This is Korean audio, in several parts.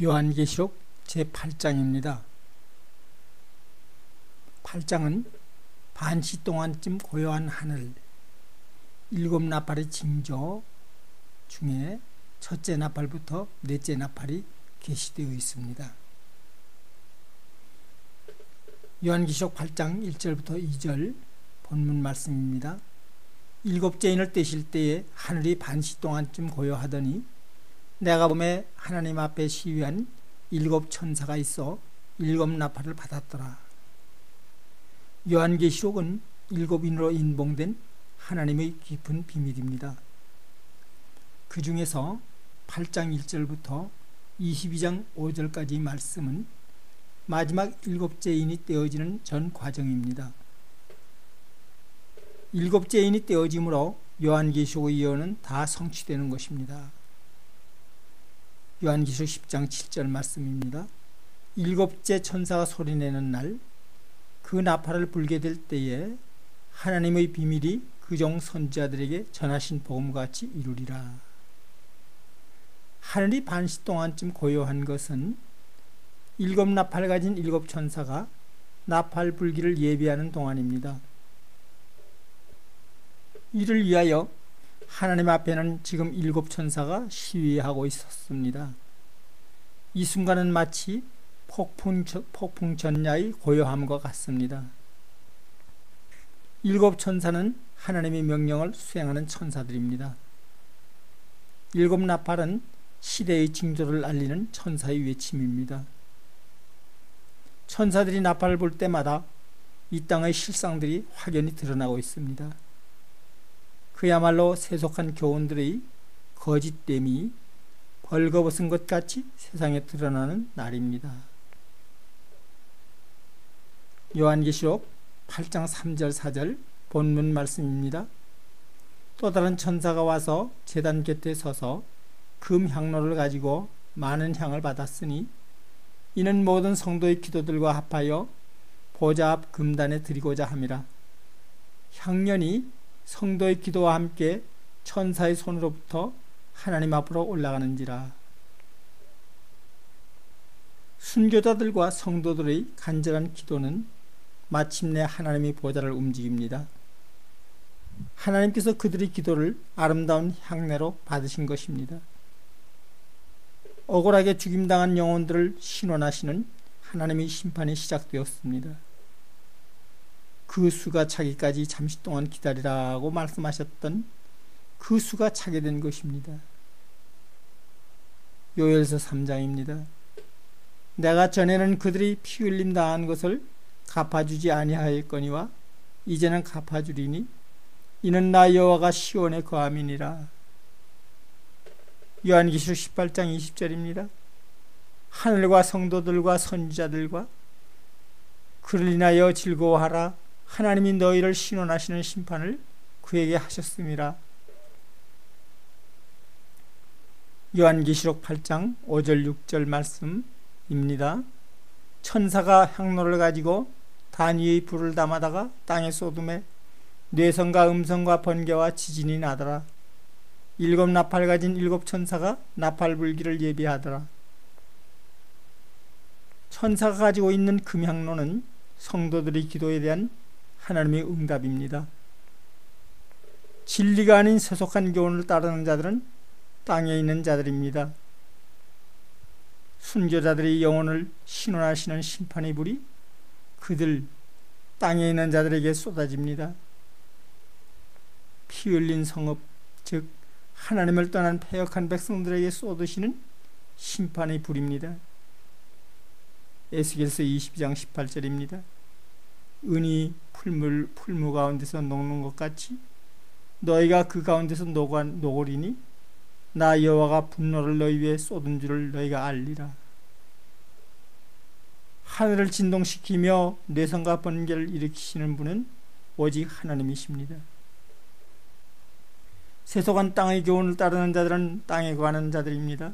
요한계시록 제8장입니다. 8장은 반시 동안쯤 고요한 하늘, 일곱 나팔의 징조 중에 첫째 나팔부터 넷째 나팔이 게시되어 있습니다. 요한기록 8장 1절부터 2절 본문 말씀입니다. 일곱째 인을 떼실 때에 하늘이 반시 동안쯤 고요하더니 내가 봄에 하나님 앞에 시위한 일곱 천사가 있어 일곱 나팔을 받았더라. 요한계시록은 일곱 인으로 인봉된 하나님의 깊은 비밀입니다. 그 중에서 8장 1절부터 22장 5절까지 말씀은 마지막 일곱째 인이 떼어지는 전 과정입니다. 일곱째 인이 떼어짐으로 요한계시록의 예언은 다 성취되는 것입니다. 요한기록 10장 7절 말씀입니다. 일곱째 천사가 소리내는 날 그 나팔을 불게 될 때에 하나님의 비밀이 그종 선지자들에게 전하신 복음과 같이 이루리라. 하늘이 반시 동안쯤 고요한 것은 일곱 나팔 가진 일곱 천사가 나팔 불기를 예비하는 동안입니다. 이를 위하여 하나님 앞에는 지금 일곱 천사가 시위하고 있었습니다. 이 순간은 마치 폭풍, 폭풍 전야의 고요함과 같습니다. 일곱 천사는 하나님의 명령을 수행하는 천사들입니다. 일곱 나팔은 시대의 징조를 알리는 천사의 외침입니다. 천사들이 나팔을 불 때마다 이 땅의 실상들이 확연히 드러나고 있습니다. 그야말로 세속한 교훈들의 거짓됨이 벌거벗은 것 같이 세상에 드러나는 날입니다. 요한계시록 8장 3절 4절 본문 말씀입니다. 또 다른 천사가 와서 제단 곁에 서서 금 향로를 가지고 많은 향을 받았으니 이는 모든 성도의 기도들과 합하여 보좌 앞 금단에 드리고자 함이라. 향년이 성도의 기도와 함께 천사의 손으로부터 하나님 앞으로 올라가는지라. 순교자들과 성도들의 간절한 기도는 마침내 하나님의 보좌를 움직입니다. 하나님께서 그들의 기도를 아름다운 향내로 받으신 것입니다. 억울하게 죽임당한 영혼들을 신원하시는 하나님의 심판이 시작되었습니다. 그 수가 차기까지 잠시 동안 기다리라고 말씀하셨던 그 수가 차게 된 것입니다. 요엘서 3장입니다. 내가 전에는 그들이 피 흘림 당한 것을 갚아주지 아니하였거니와 이제는 갚아주리니 이는 나 여호와가 시온에 거함이니라. 요한기시록 18장 20절입니다. 하늘과 성도들과 선지자들과 그를 인하여 즐거워하라 하나님이 너희를 신원하시는 심판을 그에게 하셨습니다. 요한계시록 8장 5절 6절 말씀입니다. 천사가 향로를 가지고 단위의 불을 담아다가 땅에 쏟음에 뇌성과 음성과 번개와 지진이 나더라. 일곱 나팔 가진 일곱 천사가 나팔 불기를 예비하더라. 천사가 가지고 있는 금향로는 성도들의 기도에 대한 하나님의 응답입니다. 진리가 아닌 세속한 교훈을 따르는 자들은 땅에 있는 자들입니다. 순교자들의 영혼을 신원하시는 심판의 불이 그들 땅에 있는 자들에게 쏟아집니다. 피 흘린 성읍, 즉 하나님을 떠난 패역한 백성들에게 쏟으시는 심판의 불입니다. 에스겔서 22장 18절입니다. 은이 풀물 풀무 가운데서 녹는 것 같이 너희가 그 가운데서 녹아 녹으리니 나 여호와가 분노를 너희 위에 쏟은 줄을 너희가 알리라. 하늘을 진동시키며 뇌성과 번개를 일으키시는 분은 오직 하나님이십니다. 세속한 땅의 교훈을 따르는 자들은 땅에 거하는 자들입니다.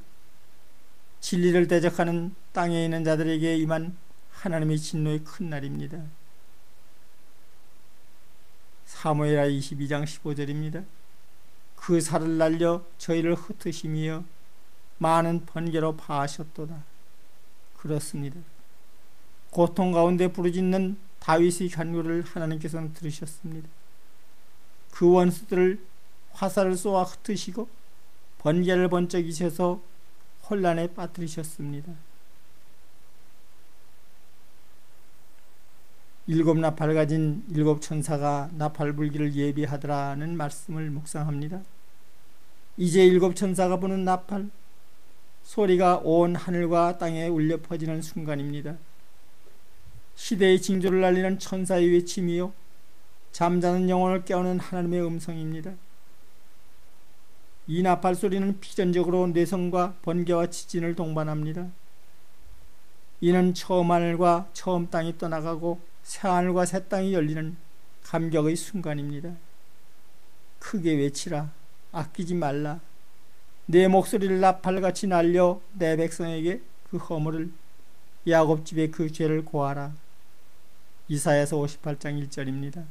진리를 대적하는 땅에 있는 자들에게 임한 하나님의 진노의 큰 날입니다. 사무엘하 22장 15절입니다. 그 살을 날려 저희를 흩으시며 많은 번개로 파하셨도다. 그렇습니다. 고통 가운데 부르짖는 다윗의 간구를 하나님께서는 들으셨습니다. 그 원수들을 화살을 쏘아 흩으시고 번개를 번쩍이셔서 혼란에 빠뜨리셨습니다. 일곱 나팔 가진 일곱 천사가 나팔 불기를 예비하더라는 말씀을 묵상합니다. 이제 일곱 천사가 부는 나팔 소리가 온 하늘과 땅에 울려 퍼지는 순간입니다. 시대의 징조를 알리는 천사의 외침이요 잠자는 영혼을 깨우는 하나님의 음성입니다. 이 나팔 소리는 필연적으로 뇌성과 번개와 지진을 동반합니다. 이는 처음 하늘과 처음 땅이 떠나가고 새하늘과 새 땅이 열리는 감격의 순간입니다. 크게 외치라. 아끼지 말라. 내 목소리를 나팔같이 날려 내 백성에게 그 허물을 야곱집의 그 죄를 고하라. 이사야서 58장 1절입니다.